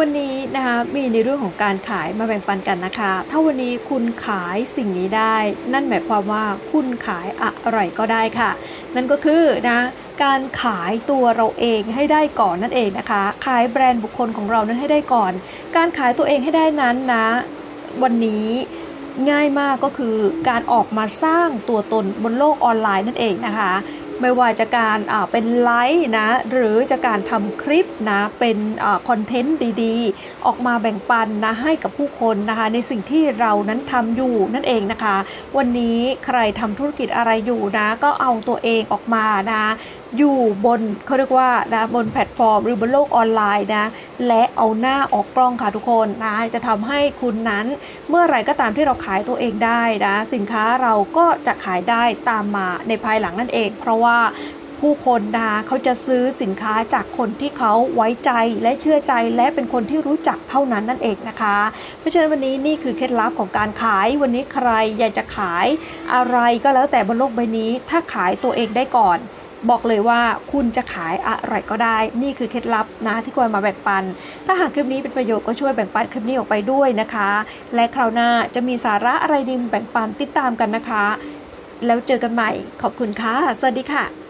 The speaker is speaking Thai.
วันนี้นะคะมีในเรื่องของการขายมาแบ่งปันกันนะคะ ถ้าวันนี้คุณขายสิ่งนี้ได้ นั่นหมายความว่าคุณขายอะไรก็ได้ค่ะ นั่นก็คือนะการขายตัวเราเองให้ได้ก่อนนั่นเองนะคะ ขายแบรนด์บุคคลของเรานั้นให้ได้ก่อน การขายตัวเองให้ได้นั้นนะ วันนี้ง่ายมากก็คือการออกมาสร้างตัวตนบนโลกออนไลน์นั่นเองนะคะ ไม่ว่าจะการเป็นไลฟ์นะหรือจะการทำคลิปนะเป็นคอนเทนต์ดีๆ ออกมาแบ่งปันนะให้กับผู้คนนะคะในสิ่งที่เรานั้นทำอยู่นั่นเองนะคะ วันนี้ใครทำธุรกิจอะไรอยู่นะก็เอาตัวเองออกมานะ อยู่บนเขาเรียกว่านะบนแพลตฟอร์ม หรือบนโลกออนไลน์นะและเอาหน้าออกกล้องค่ะทุกคนนะจะทำให้คุณนั้นเมื่อไหร่ก็ตามที่เราขายตัวเองได้นะสินค้าเราก็จะขายได้ตามมาในภายหลังนั่นเอง เพราะว่าผู้คนนะเขาจะซื้อสินค้าจากคนที่เขาไว้ใจและเชื่อใจและเป็นคนที่รู้จักเท่านั้นนั่นเองนะคะ เพราะฉะนั้นวันนี้นี่คือเคล็ดลับของการขายวันนี้ใครอยากจะขายอะไรก็แล้วแต่บนโลกใบนี้ ถ้าขายตัวเองได้ก่อน บอกเลยว่าคุณจะขายอะไรก็ได้ นี่คือเคล็ดลับนะที่ควรมาแบ่งปัน ถ้าหากคลิปนี้เป็นประโยชน์ก็ช่วยแบ่งปันคลิปนี้ออกไปด้วยนะคะ และคราวหน้าจะมีสาระอะไรดีมแบ่งปันติดตามกันนะคะ แล้วเจอกันใหม่ขอบคุณค่ะ สวัสดีค่ะ